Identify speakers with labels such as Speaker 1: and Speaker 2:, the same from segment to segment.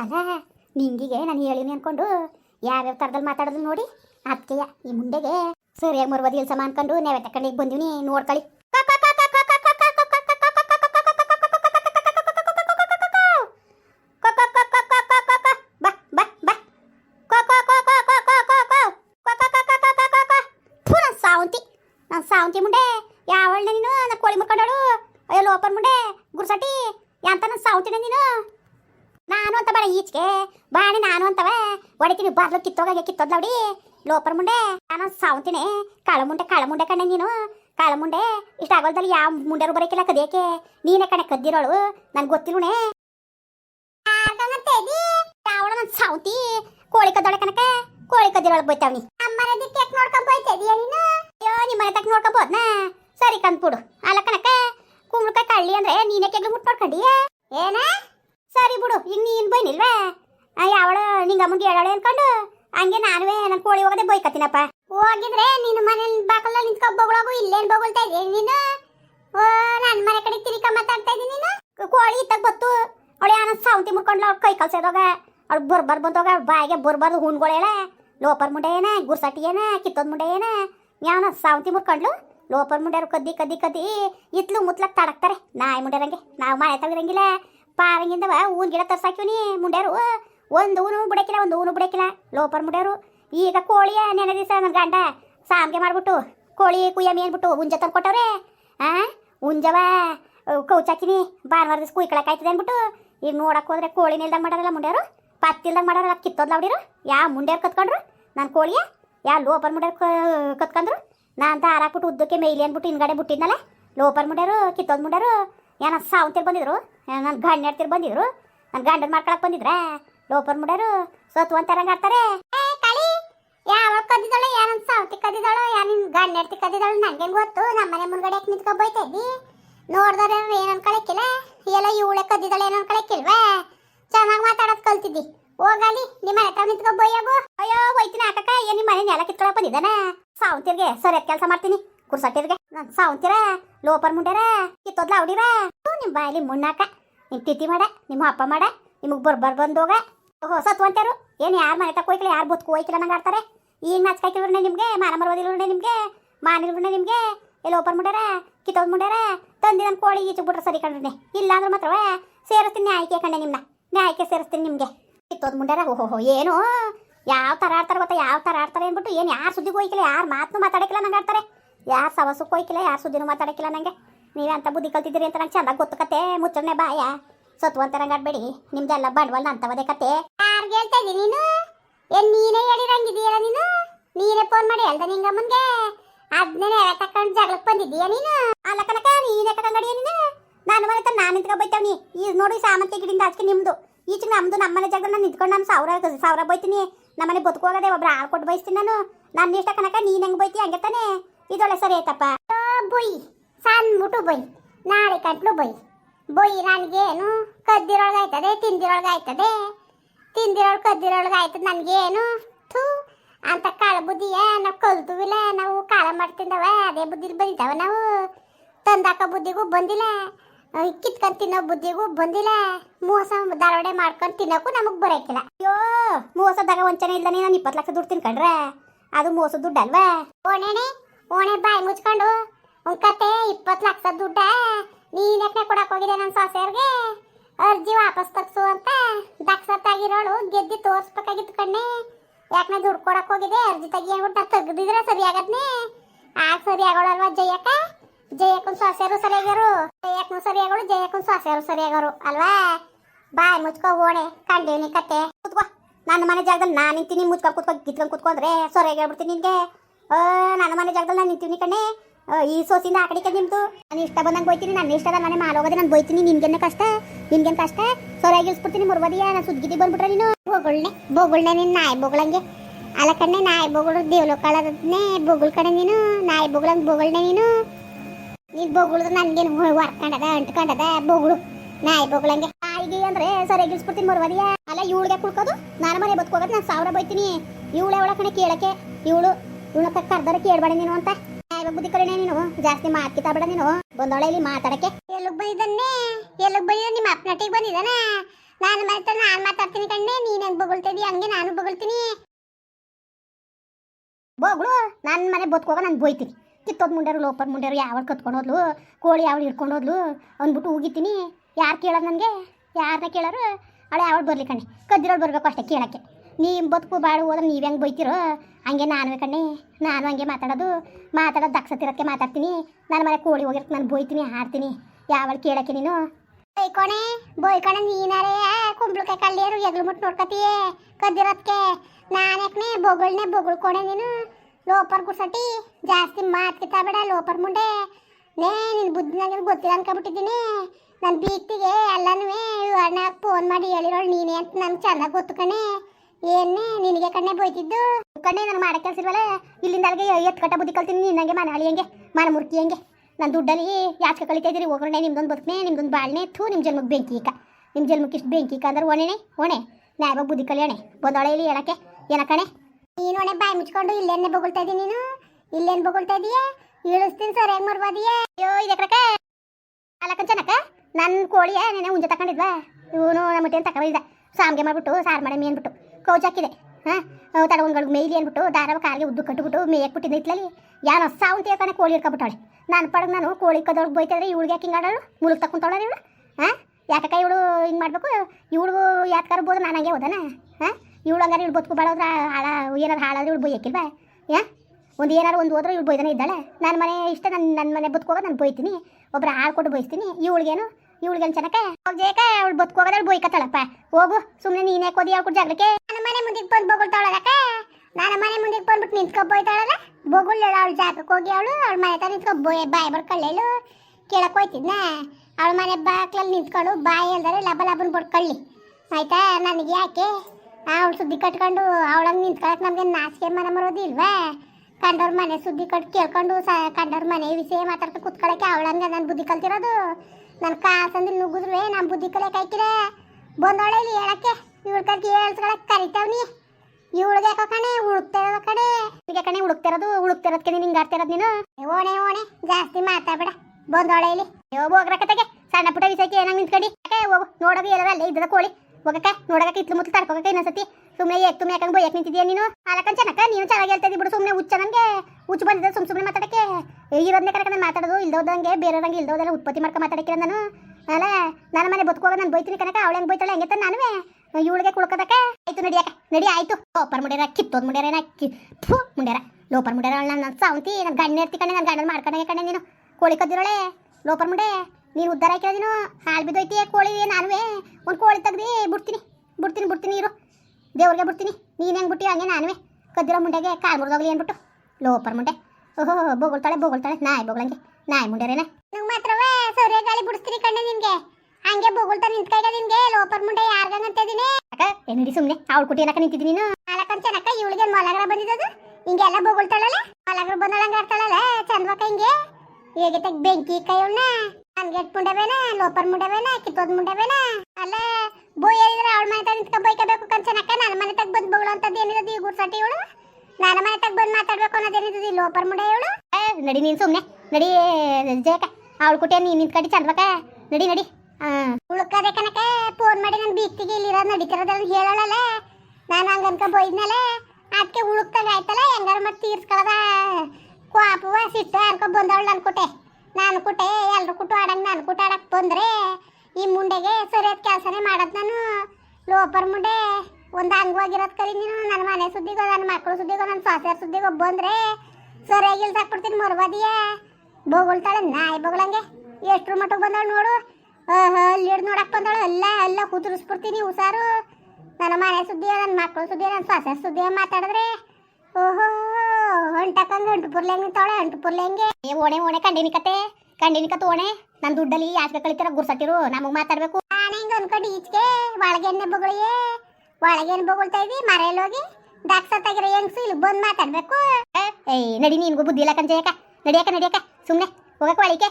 Speaker 1: ಅಲ್ಲ ನಿಂಗಿಗೆ ನಾನು ಹೇಳಿನಿ ಅನ್ಕೊಂಡು ಯಾವ್ಯಾವ ಥರದಲ್ಲಿ ಮಾತಾಡೋದು ನೋಡಿ ಅದಕ್ಕೆಯ ಈ ಮುಂಡೆಗೆ ಸರಿಯಾಗಿ ಮರುವದಿ ಕೆಲಸ ಅನ್ಕೊಂಡು ನಾವೇ ತಕ್ಕಂಡಿಗೆ ಬಂದಿವ್ನಿ ನೋಡ್ಕೊಳ್ಳಿ ನನ್ ಸಾವಂತಿ. ನಾನು ಮುಂಡೆ ಯಾವಳ್ಳೆ ನೀನು? ನನ್ನ ಕೋಳಿ ಮುರ್ಕೊಂಡಾಳು? ಅಯ್ಯೋ ಮುಂಡೆ, ಗುರ್ಸಟಿ. ಯಾಂತ ನಾನು ಸಾವಂತಿನ ನೀನು? ನಾನು ಅಂತ ಬೇಡ ಈಚೆಗೆ ಬಾಣಿ ನಾನು ಅಂತವ ಹೊಡಿತೀನಿ ಬಾರ್ಲು ಕಿತ್ತೋಗಾಗೆ ಕಿತ್ತೋದ್ ನೋಡಿ. ಲೋಪರ್ ಮುಂಡೆ. ನಾನು ಸಾವಂತೀನಿ ಕಾಳ ಮುಂಡೆ ಕಾಳ ಮುಂಡೆ ಕಣ್ಣೆ ನೀನು. ಕಾಳ ಮುಂಡೆ. ಇಷ್ಟ ಆಗೋಲ್ದಲ್ಲಿ ಯಾವ ಮುಂಡೆರು ಬರೋಕಿಲ್ಲ ಕದಿಯಕ್ಕೆ ನೀನೇ ಕಣೆ ಕದ್ದಿರೋಳು. ನನ್ಗೆ ಗೊತ್ತಿಲ್ಲುಣೆ ಅವಳು ನನ್ನ ಸಾವಂತಿ. ಕೋಳಿ ಕದ್ದೋಳೆ ಕನಕ ಕೋಳಿ ಕದ್ದಿರೋಳು ಬೈತಾವ್ನಿ. ಅಮ್ಮನ ಕೆಕ್ ನೋಡ್ಕೊಂಡ್ ಬೈತಿದೀಯ ನೀನು? ಅಯ್ಯೋ ನಿಮ್ಮ ಮನೆ ತಕ್ಕ ನೋಡ್ಕೊಂಡ್ ಹೋದ್ನಾ ಸರಿ ಕಂದ್ಬಿಡು. ಅಲ್ಲ ಕನಕ ಕುಂಬಳಕಾಯಿ ಕಳ್ಳಿ ಅಂದ್ರೆ ನೀನೇ ಕೆಗ್ಲು ಮುಟ್ ನೋಡ್ಕೊಂಡಿಯ? ಏನ? ಸರಿ ಬಿಡು ಈಗ ನೀನ್ ಬೈನಿಲ್ವೇ ಯಾವಳು ನಿಂಗ ಅಮ್ಮಗೆ ಹೇಳಾಳೆ ಅನ್ಕೊಂಡು, ಹಂಗೆ ನಾನುವೇ ನನ್ನ ಕೋಳಿ ಹೋಗದೆ ಬೈಕತ್ತೀನಪ್ಪ. ಹೋಗಿದ್ರೆ ನಿನ್ನ ಮನೆ ಬಾಕಲ್ಲ ನಿಂತ್ಕೊ, ಬೊಗಳೋಗು, ಇಲ್ಲೇನ್ ಬೊಗಳ್ತಾ ಇದೀಯ ನೀನು? ಓ ನನ್ನ ಮನೆ ಕಡೆ ತಿರಿಕ ಮಾತಾಡ್ತಾ ಇದೀನಿ ನೀನು? ಕೋಳಿ ಇತ್ತಾಗ ಬತ್ತು ಅವಳು ಯಾನ ಸಾವಂತಿ ಮುರ್ಕೊಂಡ್ಲ, ಅವ್ಳು ಕೈ ಕಲ್ಸೋದಾಗ. ಅವ್ಳು ಬರ್ಬಾರ್ ಬಂದೋಗ, ಬಾಯಿಗೆ ಬರ್ಬಾರ್ದು ಹುಣ್ಗಳೆಲ್ಲ ಲೋಪರ್ ಮುಂಡೆ ಏನ ಗುರ್ಸಾಟಿ ಏನ ಕಿತ್ತೋದ್ ಮುಂಡೆ ಏನ ಯಾವನ ಸಾವಂತಿ ಮುರ್ಕೊಂಡ್ಲು, ಲೋಪರ್ ಮುಂಡ್ಯಾರು ಕದ್ದಿ ಕದ್ದಿ ಕದ್ದಿ, ಇತ್ಲು ಮುತ್ಲಕ್ ತಡಕ್ತಾರೆ. ನಾಯಿ ಮುಂಡ್ಯಾರಂಗೆ ನಾವು ಮನೆ ತಗಿರಂಗಿಲ್ಲ ಪಾರಂಗಿಂದವ ಊನ್ ಗಿಡ ತರ್ಸಾಕಿವ್ನಿ ಮುಂಡ್ಯಾರು. ಒಂದು ಊನು ಬಿಡಕಿಲ್ಲ, ಒಂದು ಊನು ಬಿಡಕಿಲ್ಲ. ಲೋಪರ್ ಮುಂಡ್ಯಾರು. ಈಗ ಕೋಳಿಯ ನೆನೆ ದಿವಸ ನನ್ನ ಗಂಡ ಸಾಮ್ಗೆ ಮಾಡ್ಬಿಟ್ಟು ಕೋಳಿ ಕುಯ್ಯ ಅಂದ್ಬಿಟ್ಟು ಹುಂಜ ತಂದು ಕೊಟ್ಟವ್ರೆ. ಆ? ಉಂಜವ ಕೌಚಾಕಿನಿ ಭಾನುವಾರ ದಿವಸ ಕುಯ್ಕೊಳಕಾಯ್ತದೆ ಅಂದ್ಬಿಟ್ಟು ಈಗ ನೋಡಕ್ ಹೋದ್ರೆ ಕೋಳಿ ನಿಲ್ದಂಗೆ ಮಾಡೋರಲ್ಲ ಮುಂಡ್ಯಾರು. ಪತ್ತಿಲ್ದಂಗೆ ಮಾಡಾರಲ್ಲ ಕಿತ್ತೋದ್ಲ ಹೊಡಿರು ಯಾವ ಮುಂಡ್ಯಾರು ಕತ್ಕೊಂಡ್ರು? ನನ್ನ ಕೋಳಿಯ? ಯಾವ ಲೋಪರ್ ಮುಂಡ್ಯಾರು ಕತ್ಕೊಂಡ್ರು? ನಾನು ಅಂತ ಹಾರಾಕ್ಬಿಟ್ಟು ಉದ್ದಕ್ಕೆ ಮೇಯ್ಲಿ ಅಂದ್ಬಿಟ್ಟು ಹಿಂದ್ಗಡೆ ಬಿಟ್ಟಿದ್ನಲ್ಲ. ಲೋಪರ್ ಮುಂಡ್ಯಾರು, ಕಿತ್ತೋದ್ ಮುಂಡ್ಯಾರು. ಏನೋ ಸಾವಂತಿರು ಬಂದಿದ್ರು? ನನ್ನ ಗಂಡ ಎಡ್ತಿರ್ ಬಂದಿದ್ರು? ನನ್ನ ಗಂಡನ ಮಾಡ್ಕೊಳಕ್ ಬಂದಿದ್ರ? ಲೋಪರ್ ಮುಂಡ್ಯಾರು ಸತ್ತು ಅಂತಾರಂಗ ಆಡ್ತಾರೆ? ಯಾವ ಕದ್ದಿದ್ದಾಳೆ ಏನಂತ ಸಾವತಿ ಕದ್ದಿದ್ದಾಳು ಯಾ ನಿನ್ ಗಂಡ ಎಡ್ತಿ ಕದ್ದಿದ್ದಾಳು ನಂಗೇನ್ ಗೊತ್ತು? ನಮ್ಮನೆ ಮುಂದ್ಗಡೆ ಯಾಕೆ ನಿಂತ್ಕೊ ಬೈತಾ ಇದ್ದಿ? ನೋಡ್ದಾರೆ ಏನ್ ಅನ್ಕೊಳಕಿಲ್ಲ ಎಲ್ಲ ಇವಳೆ ಕದ್ದಿದ್ದಾಳೆ ಏನ್ ಅನ್ಕೊಳಕ್ಕಿಲ್ವಾ? ಚೆನ್ನಾಗಿ ಮಾತಾಡೋದ್ ಕಲ್ತಿದ್ದಿ. ಹೋಗಲಿ ನಿಮ್ಮ ಮನೆ ಹತ್ರ ನಿಂತ್ಕೊ ಬೈಯಾಗು ಅಯ್ಯೋ ಹೋಯ್ತೀನಿ ಆಟಕ ಏನ್ ನಿಮ್ಮ ಮನೆ ನೆಲ ಕಿತ್ಕೊಳಕ್ ಬಂದಿದ್ದಾನ? ಸಾವಂತಿರ್ಗೆ, ಸರಿಯಾದ ಕೆಲಸ ಮಾಡ್ತೀನಿ. ಕುರ್ಸಟ್ಟಿರ್ಗೆ ನನ್ ಸಾವಂತಿರ, ಲೋಪರ್ ಮುಂಡ್ಯಾರ ಕಿತ್ತೋದ್ಲ ಅವಡಿರ ನಿಮ್ ಬಾಯಲ್ಲಿ ಮುಣ್ಣಾಕ ನಿಮ್ಮ ಮಾಡ, ನಿಮ್ಮ ಅಪ್ಪ ಮಾಡ, ನಿಮಗ್ ಬರ್ಬರ್ ಬಂದೋಗ. ಓಹೋ ತೊಂತಾರು ಏನು ಯಾರ್ ಮನೆ ತಕ್ಕ ಹೋಯ್ಕಿಲ್ಲ, ಯಾರು ಬದುಕು ಹೋಯ್ಕಿಲ್ಲ ನಂಗೆ ಆಡ್ತಾರೆ? ಈಗ ನಾಚ್ಕಾಯ್ಕಿಲ್ವೇ ನಿಮ್ಗೆ, ಮಾನ ಮರವದಿಲ್ವೇ ನಿಮ್ಗೆ ಮಾನಿಲ್ವೇ ನಿಮಗೆ, ಎಲ್ಲ ಓಪನ್ ಮಾಡ್ಯಾರ, ಕಿತ್ತೋದ್ ಮಾಡ್ಯಾರ, ತಂದಿ ನನ್ನ ಕೋಳಿ ಈಚೆ ಬಿಟ್ರೆ ಸರಿ ಕಂಡ್ರೆ ಇಲ್ಲ ಅಂದ್ರೆ ಮಾತ್ರ ಸೇರಿಸ್ತೀನಿ ನ್ಯಾಯಕ್ಕೆ ಕಂಡೆ ನಿಮ್ಮನ್ನ ನ್ಯಾಯಕ್ಕೆ ಸೇರಿಸ್ತೀನಿ ನಿಮಗೆ. ಕಿತ್ತೋದ್ ಮುಂಡ್ಯಾರ? ಓಹೋ ಏನು? ಯಾವ ಥರ ಆಡ್ತಾರೆ ಗೊತ್ತಾ? ಯಾವ ಥರ ಆಡ್ತಾರೆ ಅಂದ್ಬಿಟ್ಟು ಏನು ಯಾರು ಸುದ್ದಿಗೆ ಹೋಯ್ಕಿಲ್ಲ, ಯಾರು ಮಾತನ್ನು ಮಾತಾಡಕ್ಕಿಲ್ಲ ನಂಗೆ ಆಡ್ತಾರೆ. ಯಾರು ಸವಸಕ್ಕೂ ಹೋಯ್ಕಿಲ್ಲ, ಯಾರು ಸುದ್ದಿನೂ ಮಾತಾಡಕ್ಕಿಲ್ಲ ನಂಗೆ. ನೀವೇ ಅಂತ ಬುದ್ಧಿ ಕಲ್ತಿದ್ದೀರಿ ಅಂತ ನಂಗೆ ಚಂದ ಗೊತ್ತು ಕತೆ ಮುಚ್ಚಣೆ ಬಾಯ. ಸೊತ್ತು ಅಂತ ನಂಗೆ ಆಡ್ಬೇಡಿ ನಿಮ್ದೆಲ್ಲ ಬಂಡವಾಳ ಅಂತವದೇ ಕತೆ. ಯಾರ್ಗೆ ಹೇಳ್ತಾ ಇದ್ದೀನಿ ನೀನು? ಏನ್ ನೀನೇ ಹೇಳಿರಂಗಿದೀಯಲ್ಲ ನೀನು? ನೀನೇ ಫೋನ್ ಮಾಡಿ ಹೇಳ್ದೆ ಮುಂದೆ ಅದನ್ನೇ ತಕೊಂಡು ಜಗಳಕ್ಕೆ ಬಂದಿದ್ದೀಯ ನೀನು? ಅಲ್ಲ ಕನಕ ನೀನೇ ತಗೊಂಡಿಯ ನೀನು? ನಾನು ಮನೆ ತನ ನಾನು ನಿಂತ್ಕೊ ಬೈತಾವ್ನಿ ಈಗ ನೋಡಿ ಸಾಮಂತಿ ಗಿಡಿಂದ ಆಚೆ ನಿಮ್ಮದು ಈಚೆ ನಮ್ದು ನಮ್ಮನೆ ಜಾಗದಲ್ಲಿ ನಾನು ನಿಂತ್ಕೊಂಡು ನಾನು ಸಾವಿರ ಸಾವಿರ ಬೈತೀನಿ. ನಮ್ಮನೆ ಬದುಕೋಗದೆ ಒಬ್ರು ಆಳ್ ಕೊಟ್ಟು ಬಯಸ್ತೀನಿ ನಾನು. ನನ್ನ ಇಷ್ಟ ಕನಕ ನೀನ್ ಹೆಂಗ್ ಬೈತಿ ಹಂಗೆ ತಾನೆ. ಇದೊಳ್ಳೆ ಸರಿ ಆಯ್ತಪ್ಪ. ಬೊಯ್. ಸಣ್ಣ ಬೈ ನಾಳೆ ಕಟ್ಲು ಬೈ ಬೈ ನನಗೇನು ಕದ್ದಿರೊಳಗಾಯ್ತದೆ, ತಿಂದಿರೊಳಗಾಯ್ತದೆ. ತಿಂದಿರೋಳು ಕದ್ದಿರೊಳಗಾಯ್ತದೆ ನನಗೇನು ಥೂ ಅಂತ ಕಾಳು ಬುದ್ಧಿಯ ನಾವು ಕಲ್ತುವಿಲ್ಲ, ನಾವು ಕಾಳ ಮಾಡ್ತಿದ್ದಾವ ಅದೇ ಬುದ್ಧಿಲಿ ಬಂದಿದ್ದಾವ ನಾವು. ತಂದಾಕ ಬುದ್ಧಿಗೂ ಬಂದಿಲ್ಲ ಕಿತ್ಕೊಂಡ್ ತಿನ್ನೋ ಬುದ್ಧಿಗೂ ಬಂದಿಲ್ಲ. ಮೋಸ ದಾರವಡೆ ಮಾಡ್ಕೊಂಡು ತಿನ್ನೋಕ್ಕೂ ನಮಗೆ ಬರೋಕಿಲ್ಲ. ಅಯ್ಯೋ, ಮೋಸದಾಗ ವಂಚನೆ ಇಲ್ಲ ನಾನು ಇಪ್ಪತ್ತು ಲಕ್ಷ ದುಡ್ಡು ತಿನ್ಕೊಂಡ್ರೆ? ಅದು ಮೋಸ ದುಡ್ಡು ಅಲ್ವಾ ಓಣೆಣೆ, ಓಣೆ ಬಾಯಿ ಮುಚ್ಕೊಂಡು ಕತೆ ಇಪ್ಪತ್ತು ಲಕ್ಷ ದುಡ್ಡ ನೀನ್ಯಾಕೆ ಕೊಡಕ್ ಹೋಗಿದೆ ನನ್ನ ಸೊಸೆಯವ್ರಿಗೆ. ಅರ್ಜಿ ವಾಪಸ್ ತರ್ಸು ಅಂತ ದಕ್ಷತಾಗಿರೋಳು ಗೆದ್ದಿ ತೋರ್ಸ್ಬೇಕಾಗಿತ್ತು ಕಣ್ಣೆ. ಯಾಕೆ ನಾ ದುಡ್ಡು ಕೊಡಕ್ ಹೋಗಿದೆ ಅರ್ಜಿ ತೆಗಿ ಅಂದ್ಬಿಟ್ಟು ತೆಗ್ದಿದ್ರೆ ಸರಿ ಆಗತ್ನೆ ಆಗ ಸರಿ ಆಗೋಳಲ್ವ ಜಯಕ್ಕ ಜಯಕ್ಕನ್ ಸೊಸೆಯರು ಸರಿಯಾಗ್ಯಾರು. ಜಯಕ್ಕನು ಸರಿಯಾಗೋಳು ಜಯಕ್ಕನ್ ಸೊಸೆಯರು ಸರಿಯಾಗರು ಅಲ್ವಾ? ಬಾಯ್ ಮುಚ್ಕೋ ಓಣೆ ಕಂಡೇನಿ ಕತೆ ಕುತ್ಕೋ. ನನ್ನ ಮನೆ ಜಾಗದಲ್ಲಿ ನಾನು ನಿಂತೀನಿ, ಮುಚ್ಕೊಂಡು ಕುತ್ಕೊ ಕಿತ್ಕೊಂಡು ಕುತ್ಕೊಂಡ್ರೆ ಸೊರೆಗೆ ಹೇಳ್ಬಿಡ್ತೀನಿ ನಿನ್ಗೆ. ನನ್ನ ಮನೆ ಜಾಗದಲ್ಲಿ ನಾನು ನಿಂತೀನಿ ಕಣ್ಣೆ. ಈ ಸೋಸಿಂದ ಆ ಕಡೆಗೆ ನಿಮ್ದು? ನಾನು ಇಷ್ಟ ಬಂದಂಗೆ ಬೈತೀನಿ ನನ್ನ ಇಷ್ಟದ ಮನೆ ಮಾಡೋಗೋದೆ ನಾನು ಬೈತೀನಿ ನಿನ್ಗೇನೆ ಕಷ್ಟ ನಿನ್ಗೇನು ಕಷ್ಟ. ಸೊರೆಗೆ ಇಳಿಸ್ಬಿಡ್ತೀನಿ ಮುರ್ವದಿಯ ನಾನು ಸುದ್ಗಿದಿ ಬಂದ್ಬಿಟ್ರೆ ನೀನು. ಬೋಗುಳ್ನೆ ಬೋಗುಳ್ನೆ ನೀನು ನಾಯಿ ಬೋಗಳಂಗೆ. ಅಲ್ಲ ಕಣ್ಣೆ ನಾಯಿ ಬೋಗಳು ದೇವ್ಲು ಕಳೆದೇ ಬೋಗುಳ್ ಕಡೆ ನೀನು. ನಾಯಿ ಬೋಗಳಂಗೆ ಬೊಗಳ್ನೆ ನೀನು. ನೀನು ಬೋಗುಳ್ದು ನನ್ಗೇನು ಹೊರ್ಕೊಂಡದ ಅಂಟ್ಕೊಂಡದ ಬೋಗುಳು ನಾಯಿ ಬೋಗಳಂಗೆ. ನಾಯಿಗೆ ಅಂದ್ರೆ ಸರಿಯಾಗಿ ಇಳಿಸ್ಬಿಡ್ತೀನಿ ಮುರ್ವದಿಯ. ಅಲ್ಲ ಇವಳಿಗೆ ಕುಳ್ಕೋದು? ನಾನು ಮನೆ ಬದುಕೋಗೋದು ನಾನು ಸಾವಿರ ಬೈತೀನಿ. ಇವಳೆ ಕಣೆ ಕೇಳಕ್ಕೆ. ಇವಳು ಇವಳ ಕರ್ದರ ಕೇಳಬೇಡ ನೀನು ಅಂತ. ಬುದ್ಧಿ ನೀನು. ಜಾಸ್ತಿ ಮಾತ್ ಬೇಡ ನೀನು. ಬಂದೊಳೆ ಇಲ್ಲಿ ಮಾತಾಡಕ್ಕೆ. ಎಲ್ಲಿಗೆ ಬಂದಿದ್ದಾನೆ ಎಲ್ಲಿಗೆ ಬಂದಿದ್ದ ನಿಮ್ಮ ಅಪ್ಪನಟ್ಟಿಗೆ ಬಂದಿದ್ದಾನೆ. ನಾನು ಮತ್ತೆ ನಾನು ಮಾತಾಡ್ತೀನಿ ಕಣ್ಣೆ. ನೀನು ಹೆಂಗೆ ಇದೀಯ? ಹಂಗೆ ನಾನು ಬೊಗಳ್ತೀನಿ. ಬೋಗಳು ನನ್ನ ಮನೆ ಬದುಕೋಗ ನಾನು ಬೋಯ್ತೀನಿ. ಕಿತ್ತೋದ್ ಮುಂಡ್ಯಾರು ಲೋಪರ್ ಮುಂಡ್ಯಾರು ಯಾವಳು ಕತ್ಕೊಂಡು ಹೋಗ್ಲು ಕೋಳಿ ಯಾವಳು ಹೋಗ್ಲು ಅಂದ್ಬಿಟ್ಟು ಉಗಿತೀನಿ. ಯಾರು ಕೇಳೋದು ನನಗೆ? ಯಾರನ್ನ ಕೇಳೋರು? ಅವಳು ಯಾವಳು ಬರಲಿ ಕಣ್ಣೆ. ಕದ್ದಿರೋಳು ಬರಬೇಕು ಅಷ್ಟೇ ಕೇಳಕ್ಕೆ. ನೀವು ಬದುಕು ಬಾಳು ಹೋದ್ರೆ ನೀವು ಹೆಂಗೆ ಬೈತಿರೋ? ಹಂಗೆ ನಾನು ಕಣ್ಣೆ. ನಾನು ಹಂಗೆ ಮಾತಾಡೋದು. ಮಾತಾಡೋದು ದಕ್ಷತಿರೋಕ್ಕೆ ಮಾತಾಡ್ತೀನಿ. ನನ್ನ ಮನೆ ಕೋಳಿ ಹೋಗಿರಕ್ಕೆ ನಾನು ಬೋಯ್ತೀನಿ ಹಾಡ್ತೀನಿ. ಯಾವಾಗ ಕೇಳಕ್ಕೆ ನೀನು? ಬೈಕೋಣೆ ಬೈಕೋಣೆ ನೀನಾರೇ. ಕುಂಬಳಕಾಯಿ ಕಳ್ಳಿಯರು ಎಗ್ಲು ಮುಟ್ಟು ನೋಡ್ಕತೀಯೇ. ಕದ್ದಿರೋದಕ್ಕೆ ನಾನ್ಯಾಕನೆ ಬೊಗಳ್ನೆ ಬೊಗಳ್ಕೊಣೆ ನೀನು? ಲೋಪರ್ ಗುಡ್ಸಟಿ ಜಾಸ್ತಿ ಮಾತು ಬೇಡ ಲೋಪರ್ ಮುಂಡೆ. ನೇ ನಿನ್ನ ಬುದ್ಧಿ ನನಗೆ ಗೊತ್ತಿಲ್ಲ ಅನ್ಕೊಬಿಟ್ಟಿದ್ದೀನಿ. ನನ್ನ ಬೀಕ್ತಿಗೆ ಎಲ್ಲನೂ ಅಣ್ಣ ಫೋನ್ ಮಾಡಿ ಹೇಳಿರೋಳು ನೀನೇ ಅಂತ ನನಗೆ ಚೆನ್ನಾಗಿ ಗೊತ್ತು ಕಣೆ. ಏನೇ ನಿನಗೆ ಕಣ್ಣೆ ಬೋಯ್ತಿದ್ದು? ಕಣ್ಣೆ ನಾನು ಮಾಡಕ್ಕೆ ಕೆಲಸ ಇಲ್ವಲ್ಲ ಇಲ್ಲಿಂದ ಅಲ್ಲಿಗೆ ಎತ್ತು ಕಟ್ಟ ಬುದ್ಧಿ ಕಲ್ತೀನಿ ನಿನ್ನಂಗೆ ಮನೆ ಅಳಿಯಂಗೆ ಮನ ಮುರ್ಕಿ ಹಂಗೆ? ನನ್ನ ದುಡ್ಡಲ್ಲಿ ಯಾಚಕ ಕಲಿತಾ ಇದ್ದೀರಿ? ಒಗ್ಗರಣೆ ನಿಮ್ದೊಂದು ಬದುಕನೆ ನಿಮ್ದೊಂದು ಬಾಳ್ನೆ ಥೂ ನಿಮ್ಮ ಜನ್ಮಕ್ಕೆ ಬೆಂಕಿ ಈಗ ನಿಮ್ಮ ಜನ್ಮಕ್ಕೆ ಇಷ್ಟು ಬೆಂಕಿ ಈಕ ಅಂದ್ರೆ ಒಣೆನೆ ಒಣೆ. ನ್ಯಾಯವಾಗಿ ಬುದ್ಧಿ ಕಲಿಯೋಣೆ. ಬಂದೊಳೆ ಇಲ್ಲಿ ಹೇಳಕ್ಕೆ ಕಣೆ? ನೀನು ಒಣೆ ಬಾಯಿ ಮುಚ್ಕೊಂಡು ಇಲ್ಲೇನೆ ಬೊಗಳ್ತಾ ಇದ್ದೀನಿ ನೀನು? ಇಲ್ಲೇನು ಬೊಗಳ್ತಾ ಇದೀಯಾ ಇಳಿಸ್ತೀನಿ ಸರ್ ಹೆಂಗೆ ಮರ್ಬಾದಿಯೇ ಅಯ್ಯೋ ಇದಕ್ರಕ ಅಲ್ಲಕ್ಕ ಚೆನ್ನಕ್ಕ ನನ್ನ ಕೋಳಿಯ ನೆನೆ ಉಂಜ ತಕೊಂಡಿದ್ವಾ? ಇವನು ನಮ್ಮ ಮಟ್ಟೇನು ತಗೊಂಡಿದ್ದ ಸಾಮ್ಗೆ ಮಾಡಿಬಿಟ್ಟು ಸಾರು ಮಾಡಿ ಮೇನ್ಬಿಟ್ಟು ಕೌಚ್ ಹಾಕಿದೆ. ಹಾಂ ತಡವನ್ಗಳಿಗೆ ಮೇಯ್ಲಿ ಅಂದ್ಬಿಟ್ಟು ದಾರವ ಕಾಲಿಗೆ ಉದ್ದು ಕಟ್ಬಿಟ್ಟು ಮೇಯಕ್ಕೆ ಬಿಟ್ಟಿದ್ದ ಯಾರು ಯಾನೋ ಸಾವು ತೇಳ್ಕೊಂಡೆ ಕೋಳಿ ಹಿಡ್ಕೊಬಿಟ್ಟಾಳೆ ನಾನು ಪಡಗ್ ನಾನು ಕೋಳಿ ಕದೊಳಗೆ ಬೈತಿದ್ರೆ ಇವಳಿಗೆ ಯಾಕೆ ಹಿಂಗಾಡೋಳು? ಮುಳುಗ್ ತಕೊಂತಾಳೆ ಇವಳು? ಹಾಂ ಯಾಕಕ್ಕ ಇವಳು ಹಿಂಗೆ ಮಾಡಬೇಕು? ಇವಳು ಯಾತ್ಕಾರ ಬೋದು ನಾನು ಹಂಗೆ ಹೋದನ? ಹಾಂ, ಇವಳು ಹಂಗಾರೆ ಇವಳು ಬದುಕು ಬಾಳೋದ್ರ ಹಾಳ ಏನಾರು ಹಾಳಾದ್ರೆ ಇವಳು ಬೈಯಕ್ಕಿಲ್ವಾ ಯಾ ಒಂದು ಏನಾರು ಒಂದು ಹೋದ್ರೆ ಇವಳು ಬೈದನೇ ಇದ್ದಾಳೆ? ನನ್ನ ಮನೆ ಇಷ್ಟ ನನ್ನ ನನ್ನ ಮನೆ ಬದುಕೋಗ ನಾನು ಬೈತೀನಿ. ಒಬ್ರು ಹಾಳು ಕೊಟ್ಟು ಬೈಸ್ತೀನಿ. ಇವಳಿಗೇನು ಇವಳಿಗೇನು ಅವ್ಳು ಜೇಕ ಅವಳು ಬದುಕೋಗದಲ್ಲಿ ಬೈಕತ್ತಾಳಪ್ಪ ಹೋಗು ಸುಮ್ಮನೆ ನೀನೇ ಕೋದಿ ಅವ್ಳು ಜಾಗಕ್ಕೆ ನನ್ನ ಮನೆ ಮುಂದಿಗೆ ಬಂದು ಬೊಗಳ್ತಾಳಕ್ಕ ನನ್ನ ಮನೆ ಮುಂದಿಗೆ ಬಂದ್ಬಿಟ್ಟು ನಿಂತ್ಕೊ ಹೋಯ್ತಾಳಲ್ಲ ಬೊಗುಳ್ಳ ಅವಳು ಜಾಗಕ್ಕೆ ಹೋಗಿ ಅವಳು, ಅವ್ಳ ಮನೆ ಹತ್ರ ನಿಂತ್ಕೊ ಬೋಯ್, ಬಾಯಿ ಕೇಳಕ್ಕೆ ಕೇಳಕ್ ಹೋಯ್ತಿದ್ನ? ಅವಳ ಮನೆ ಬಾಕ್ಲಲ್ಲಿ ನಿಂತ್ಕೊಂಡು ಬಾಯಿ ಅಂದರೆ ಲಬ ಲಬನ್ ಬಡ್ಕೊಳ್ಳಿ. ಆಯ್ತಾ? ನನಗೆ ಯಾಕೆ? ಅವಳು ಸುದ್ದಿ ಕಟ್ಕೊಂಡು ಅವಳಂಗೆ ನಿಂತ್ಕೊಳಕ್ ನಮಗೆ ನಾಚಿಕೆ ಮನ ಮರೋದಿಲ್ವಾ ಕಂಡವ್ರ ಮನೆ ಸುದ್ದಿ ಕಟ್ ಕೇಳ್ಕೊಂಡು ಸ ಕಂಡವ್ರ ಮನೆ ವಿಷಯ ಮಾತಾಡ್ತಾ ಕುತ್ಕೊಳಕ್ಕೆ ಅವಳಂಗೆ ನಾನು ಬುದ್ಧಿ ಕಲ್ತಿರೋದು. ನನ್ನ ಕಾಸಂದ್ರೆ ನುಗ್ಗಿದ್ರು ನಮ್ಮ ಬುದ್ಧಿ ಕಲಿಯಕ್ಕೆ ಕಾಯ್ಕಿರ ಬಂದೋಳೆ ಇಲ್ಲಿ ಹೇಳಕ್ಕೆ, ಇವಳ ಕರ್ಗೆ ಹೇಳ್ಸ್ಕೊಳಕ್ಕೆ ಕರಿತಾವ್ನಿ. ಇವಳಿಗೆ ಯಾಕೋ ಕಣೆ, ಹುಡುಕ್ತಿರೋದ ಕಡೆ ಈಗ ಕಣೆ, ಹುಡುಕ್ತಿರೋದು ಹುಡುಕ್ತಿರೋದಕ್ಕೆ ನೀನು ಹಿಂಗಾಡ್ತಿರೋದು ನೀನು. ಓಣೆ ಓಣೆ, ಜಾಸ್ತಿ ಮಾತಾಡ್ಬೇಡ. ಬಂದೋಳೆ ಇಲ್ಲಿ ಅಯ್ಯೋ ಹೋಗ್ರಕತೆಗೆ ಸಣ್ಣ ಪುಟ್ಟ ವಿಷಯಕ್ಕೆ ಏನಂಗ್ ನಿಂತ್ಕಡಿ? ಯಾಕೆ, ಹೋಗು, ನೋಡೋದು ಎಲ್ಲರ ಅಲ್ಲೇ ಇದ್ದದ ಕೋಳಿ. ಹೋಗಕ್ಕ ನೋಡಕ್ಕೆ ಇತ್ಲು ಮುತ್ತು ತಡ್ಕೋಕ ಇನ್ನೊಂದ್ಸತಿ. ಸುಮ್ಮನೆ ಏಕ್ ತುಮ್ಮೆ ಯಾಕಂಗ್ ಬೈಯಕ್ ನಿಂತಿದ್ಯಾ ನೀನು? ಅಲಕನ್ ಚೆನ್ನಕ ನೀನು ಚೆನ್ನಾಗಿ ಹೇಳ್ತಾ ಬಿಡು ಸುಮ್ಮನೆ ಹುಚ್ಚ ನನಗೆ. ಹುಚ್ಚು ಬಂದಿದ್ದ ಸುಮ್ ಸುಮ್ಮನೆ ಮಾತಾಡಕ್ಕೆ. ಇರೋದನ್ನೇ ಕರೆಕ್ಟ್ ನಾನು ಮಾತಾಡೋದು, ಇಲ್ದೋದಂಗೆ ಬೇರೆದಂಗೆ ಇಲ್ದೋದೆಲ್ಲ ಉತ್ಪತ್ತಿ ಮಾಡ್ಕೊ ಮಾತಾಡಕ್ಕೆ ನಾನು ಅಲ್ಲ ನನ್ನ ಮನೆ ಬದುಕೋಗ ನಾನು ಬೈತೀನಿ ಕನಕ ಅವಳು ಹೆಂಗ್ ಬೈತಾಳೆ ಹೆಂಗೆ ನಾನುವೇ. ಇವಳಿಗೆ ಕುಳ್ಕೋದಕ್ಕೆ ಆಯ್ತು ನಡಿಯಕ ನಡಿ ಆಯ್ತು. ಲೋಪರ್ ಮುಡ್ಯಾರ, ಕಿತ್ತೋದ್ ಮುಡ್ಯಾರ ಕಿ ಫು ಮುಂಡ್ಯಾರ. ಲೋಪರ್ ಮುಡ್ಯಾರ ನನ್ನ ಸಾವಂತಿ ನನ್ನ ಗಂಡ ಇರ್ತಿ ಕಣೆ ನನ್ನ ಗಂಡನ ಮಾಡ್ಕೊಂಡೆ ಕಣೆ ನೀನು. ಕೋಳಿ ಕದ್ದಿರೋಳೆ, ಲೋಪರ್ ಮುಂಡೆ, ನೀನು ಉದ್ದಾರ ಹಾಕಿರೋ ನೀನು. ಹಾಳು ಬಿದ್ದೋಯ್ತಿ ಕೋಳಿ ನಾನುವೇ. ಒಂದು ಕೋಳಿ ತೆಗ್ದು, ಬಿಡ್ತೀನಿ ಬಿಡ್ತೀನಿ ಬಿಡ್ತೀನಿ ಇರು. ದೇವ್ರಿಗೆ ಬಿಡ್ತೀನಿ, ನೀನು ಹೆಂಗೆ ಬಿಟ್ಟಿ ಹಂಗೆ ನಾನುವೇ. ಕದ್ದಿರೋ ಮುಂಡೆಗೆ ಕಾಲು ಮುರಿದೋಗ್ಲಿ ಅಂದ್ಬಿಟ್ಟು, ಲೋಪರ್ ಮುಂಡೆ. ಓಹೋ ಬೋಗಳ್ತಾಳೆ ಬೋಗಳ್ತಾಳೆ. ನಾಯಿ ಬೋಗಳಂಗೆ ನಾಯಿ ಮುಂಡೆರೇನೆ. ನಂಗೆ ಮಾತ್ರವೇ ಸೌರ್ಯ ಗಾಳಿ ಬಿಡಿಸ್ತೀನಿ ಕಣ್ಣೆ ನಿನ್ಗೆ. ಹಂಗೆ ಬೋಗಳ್ತಾ ನಿಂತ್ಕೈಗ ನಿನ್ಗೆ ಲೋಪರ್ ಮುಂಡೆ ಯಾರ್ಗಂತ ಇದೀನಿ ಅಕ್ಕ ಏನಿಡಿ ಸುಮ್ಮನೆ ಅವಳು ಕುಟಿ ಏನಕ್ಕ ನಿಂತಿದ್ದೀನಿ ನೀನು? ನಾಲ್ಕಂತ ಚೆನ್ನಕ್ಕ ಇವಳಿಗೆ ಮಲಗರ ಬಂದಿದ್ದದು. ಹಿಂಗೆಲ್ಲ ಬೋಗಳ್ತಾಳಲ್ಲ ಮಲಗರ ಬಂದಳಂಗ ಆಡ್ತಾಳಲ್ಲ ಚಂದ್ವಕ್ಕ ಹಿಂಗೆ. ಹೇಗೆ ತೆಗ್ ಬೆಂಕಿ ಕೈಯವನ್ನ ನನ್ಗೆ ಎಟ್ ಮುಂಡವೇನ ಲೋಪರ್ ಮುಂಡವೇನ ಕಿತ್ತೋದ್ ಮುಂಡವೇನ. ಅಲ್ಲ ಬೋಯ್ ಹೇಳಿದ್ರೆ ಅವಳ ಮನೆ ತಗ ನಿಂತ್ಕೊಂಡ್ ಬೈಕಬೇಕು ಕಂಚನಕ್ಕ ನನ್ನ ಮನೆ ತಗ ಬಂದು ಬೋಗಳು ಅಂತದ್ದು ಏನಿರೋದು ಈ ಗುಡ್ಸಟ್ಟಿ ಇವಳು? ನನ್ನ ಮನೆ ತಗ ಬಂದು ಮಾತಾಡ್ಬೇಕು ಅನ್ನೋದೇನಿದ್ದು ಲೋಪರ್ ಮುಂಡೆ ಇವಳು? ನಡಿ ನೀನು ಸುಮ್ಮನೆ ನಡಿ ಜಯಕ ಅವಳು ಕುಟಿಯ ನೀನು ಕಡೆ ಚಲ್ಬೇಕ ನಡಿ ನಡಿ. ಉಳ್ಕದೆ ಕನಕ ಫೋನ್ ಮಾಡಿ ನನ್ನ ಬೀಕ್ತಿಗೆ ಇಲ್ಲಿರೋದು ನಡೀತಿರೋದ್ರಲ್ಲಿ ಹೇಳಲ್ಲ ನಾನು ಹಂಗ ಅನ್ಕ ಬೈದ್ನಲ್ಲ. ಅದಕ್ಕೆ ಉಳುಕ್ತಾಗ ಆಯ್ತಲ್ಲ, ಹೆಂಗಾರ ಮತ್ತೆ ತೀರ್ಸ್ಕೊಳ್ಳೋದ ಕ್ವಾಪುವ, ಸಿಟ್ಟ ಅನ್ಕೊ ಬಂದವಳು ನನ್ನ ಕುಟೆ ನಾನು ಕುಟೆ ಎಲ್ರು ಕುಟು ಆಡಂಗೆ ನಾನು ಕುಟ ಆಡಕ್ಕೆ ಬಂದ್ರೆ ಈ ಮುಂಡೆಗೆ ಸರಿಯಾದ ಕೆಲಸನೇ ಮಾಡೋದು ನಾನು. ಲೋಪರ್ ಮುಂಡೆ. ಒಂದು ಅಂಗವಾಗಿರೋದು ಕರಿ ನೀನು ನನ್ನ ಮನೆ ಸುದ್ದಿಗೋ ನನ್ನ ಮಕ್ಕಳು ಸುದ್ದಿಗೋ ನನ್ನ ಸೊಸೆಯರ ಸುದ್ದಿಗೋ ಬಂದ್ರೆ ಸರಿಯಾಗಿ ಇಲ್ಸಾಕ್ಬಿಡ್ತೀನಿ ಮರ್ಬಾದಿಯ ಬೋಗಳ್ತಾಳೆ ನಾಯಿ ಬೋಗಳಂಗೆ. ಎಷ್ಟ್ರ ಮಟ್ಟಿಗೆ ಬಂದಳು ನೋಡು. ಅಲ್ಲಿಡ್ ನೋಡಕ್ ಬಂದಳು. ಎಲ್ಲ ಎಲ್ಲ ಕುದುರಿಸ್ಬಿಡ್ತೀನಿ ಹುಷಾರು. ನನ್ನ ಮನೆ ಸುದ್ದಿ ನನ್ನ ಮಕ್ಕಳು ಸುದ್ದಿ ನನ್ನ ಸೊಸೆ ಸುದ್ದಿ ಮಾತಾಡಿದ್ರೆ. ಓಹೋ, ಹೊಂಟಕ್ಕಂಗ ಅಂಟು ಪುರ್ಲೆ ಹೆಂಗೆ ನಿಂತಾವಳೆ ಅಂಟು ಪುರ್ಲೆ ಹೆಂಗೆ ಓಣೆ ಓಣೆ ಕಂಡಿನಿ ಕತೆ ಕಂಡಿನಿ ಓಣೆ. ನನ್ನ ದುಡ್ಡಲ್ಲಿ ಯಾಕೆ ಕಳಿತೀರ ಗುರ್ಸಟ್ಟಿರು, ನಮಗೆ ಮಾತಾಡಬೇಕು. ನಾನು ಹಿಂಗೆ ಅನ್ಕೊಂಡು ಈಚೆಗೆ? ಒಳಗೆ ಎಣ್ಣೆ ಬೊಗಳಿಯೇ. ಒಳಗೆ ಏನು ಬೊಗಳ್ತಾ ಇದ್ದಿ ಮರೆಯಲ್ಲಿ ಹೋಗಿ ದಾಕ್ಸತ್ತಾಗಿರೋ ಹೆಂಗ್ಸು ಇಲ್ಲಿ ಬಂದು ಮಾತಾಡ್ಬೇಕು? ಏಯ್ ನಡಿ ನಿನ್ಗೂ ಬುದ್ಧಿ ಇಲ್ಲ ಕಂಜಯಕ ನಡಿಯಕ ನಡಿಯಕ ಸುಮ್ಮನೆ ಹೋಗಕ್ಕೆ ಒಳಿಕೆ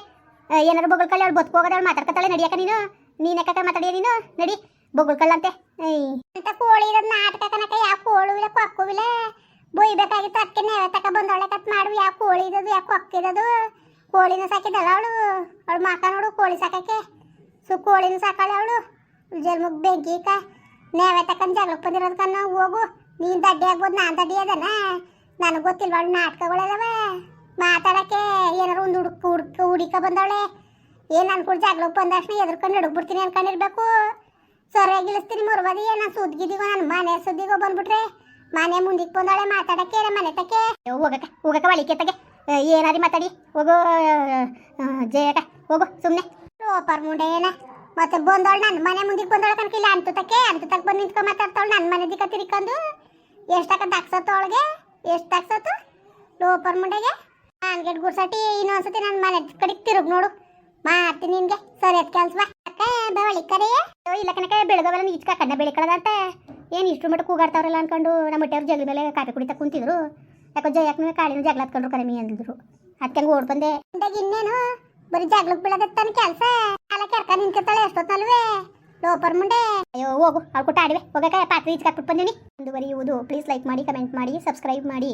Speaker 1: ಏನಾರು ಬೊಗಳ್ಕಳ್ಳಿ ಅವಳು ಬದುಕು ಹೋಗೋದವಳು ಮಾತಾಡ್ಕೊತಾಳೆ ನಡಿಯಕ ನೀನು? ನೀನಕ್ಕ ಮಾತಾಡಿಯ ನೀನು? ನಡಿ ಬೊಗಳ್ಕಳ್ಳಂತೆ. ಏಯ್. ಅಂತ ಕೋಳಿ ಇರೋದು ನಾಟಕ ಕನಕ ಯಾವ ಕೋಳು ಇಲ್ಲ ಕೊಕ್ಕು ಇಲ್ಲ. ಬೊಯ್ಬೇಕಾಗಿತ್ತು ಅದಕ್ಕೆ ನೇವೆ ತಕ ಬಂದವಳೆ ಕತ್ ಮಾಡು. ಯಾವ ಕೋಳಿ ಯಾ ಯಾವ ಕೊಕ್ಕಿದದು ಕೋಳಿನ ಸಾಕಿದಲ್ಲ ಅವಳು. ಅವ್ಳು ಮಾಕ ನೋಡು ಕೋಳಿ ಸಾಕಕ್ಕೆ. ಸೊ ಕೋಳಿನ ಸಾಕಾಳೆ ಅವಳು. ಜನ್ಮಕ್ ಬೆಂಕಿ ಕ ನೇವೆ ತಕ್ಕಂಡ್ ಜಗಳಕ್ಕೆ ಬಂದಿರೋದಕ್ಕ ಹೋಗು. ನೀನ್ ದಡ್ಡಿ ಆಗ್ಬೋದು, ನಾನು ದಡ್ಡಿ ಅದನ? ನನಗೆ ಗೊತ್ತಿಲ್ವ ನಾಟಕಗಳಲ್ಲವ? ಮಾತಾಡಕ್ಕೆ ಏನಾರು ಒಂದು ಹುಡುಕ್ ಹುಡುಕ ಹುಡಿಕ ಬಂದವಳೆ. ಏನ್ ಅನ್ಕೊಂಡು ಜಗಳಕ್ಕೆ ಬಂದ ತಕ್ಷಣ ಎದ್ರಕೊಂಡು ಹಿಡ್ಬಿಡ್ತೀನಿ ಅನ್ಕೊಂಡಿರ್ಬೇಕು. ಸರಿಯಾಗಿ ಇಳಿಸ್ತೀನಿ ಮುರ್ಬದಿ ನಾನು ಸುದ್ಗಿದಿಗೋ ನನ್ನ ಮನೆ ಸುದ್ದಿಗೋ ಬಂದ್ಬಿಟ್ರೆ. ಮನೆ ಮುಂದಿಗೆ ಬಂದವಳೆ, ಮಾತಾಡಕ್ಕೆ ನಮ್ಮ ಮನೆ ತಕ್ಕೆ. ಹೋಗಕ್ಕ ಹೋಗಕ್ಕ ಒಳಿಕೆ ತಗೆ. ಏನಾರಿ ಮಾತಾಡಿ. ಹೋಗು ಜಯಕ ಹೋಗು ಸುಮ್ಮನೆ ರೋಪರ್ ಮುಂಡೆ ಏನ ಮತ್ತೆ ಬಂದವಳು ನನ್ನ ಮನೆ ಮುಂದಿಗೆ ಬಂದವಳ ತನಕ ಇಲ್ಲ ಅಂತ ತಕ್ಕೆ, ಅಂತ ತಕ್ಕ ಬಂದು ನಿಂತ್ಕೊಂಡು ಮಾತಾಡ್ತಾವಳು ನನ್ನ ಮನೆ ದಿಕ್ಕ ತಿರ್ಕೊಂಡು. ಎಷ್ಟಕ್ಕ ದಕ್ಸತ್ತು ಅವಳಿಗೆ? ಎಷ್ಟು ದಕ್ಸತ್ತು ಲೋಪರ್ ಮುಂಡೆಗೆ? ನಾನು ಗೆಟ್ ಗುಡ್ಸಟಿ ಇನ್ನೊಂದ್ಸತಿ ನನ್ನ ಮನೆ ಕಡೆಗೆ ತಿರುಗ್ ನೋಡು. ಮಾಡ್ತೀನಿ ನಿನ್ಗೆ. ಸರಿ ಅದ್ ಕೆಲ್ಸ ಅಕ್ಕ, ಬವಳಿ ಕರೆಯ ಇಲ್ಲ ಕಣಕ ಬೆಳಗವೆಲ್ಲ ಈಚಕ ಕಣ್ಣ ಬೆಳಿಕೊಳ್ಳದಂತ. ಏನು ಇಷ್ಟು ಮಟ್ಟ ಕೂಗಾಡ್ತಾವ್ರಲ್ಲ ಅನ್ಕೊಂಡು ನಮ್ಮ ಹೊಟ್ಟೆಯವ್ರ ಜಗಲ ಮೇಲೆ ಕಾಫಿ ಕುಡಿತಾ ಕುಂತಿದ್ರು. ಯಾಕೋ ಜಯಕ್ಕನ ಕಾಳಿನ ಜಗಳ ಹತ್ಕೊಂಡ್ರು ಕರಮಿ ಅಂದಿದ್ರು. ಅದಕ್ಕೆ ಓಡ್ ಬಂದೆ ಇನ್ನೇನು? ಬರೀ ಜಗಳಕ್ಕೆ ತನ್ನ ಕೆಲಸ. ಅಲ್ಲ ಕೆರ್ಕ ನಿಂತಿರ್ತಾಳೆ ಎಷ್ಟೊತ್ತಲ್ವೇ ಲೋಪರ್ ಮುಂಡೆ. ಅಯ್ಯೋ, ಹೋಗು. ಅವ್ಳು ಕೊಟ್ಟ ಆಡಿವೆ. ಹೋಗಕ್ಕೆ ಪಾತ್ರೆ ಈಚ್ ಹಾಕ್ಬಿಟ್ಟು ಬಂದೀನಿ. ಮುಂದುವರಿಯುವುದು. ಪ್ಲೀಸ್ ಲೈಕ್ ಮಾಡಿ ಕಮೆಂಟ್ ಮಾಡಿ ಸಬ್ಸ್ಕ್ರೈಬ್ ಮಾಡಿ.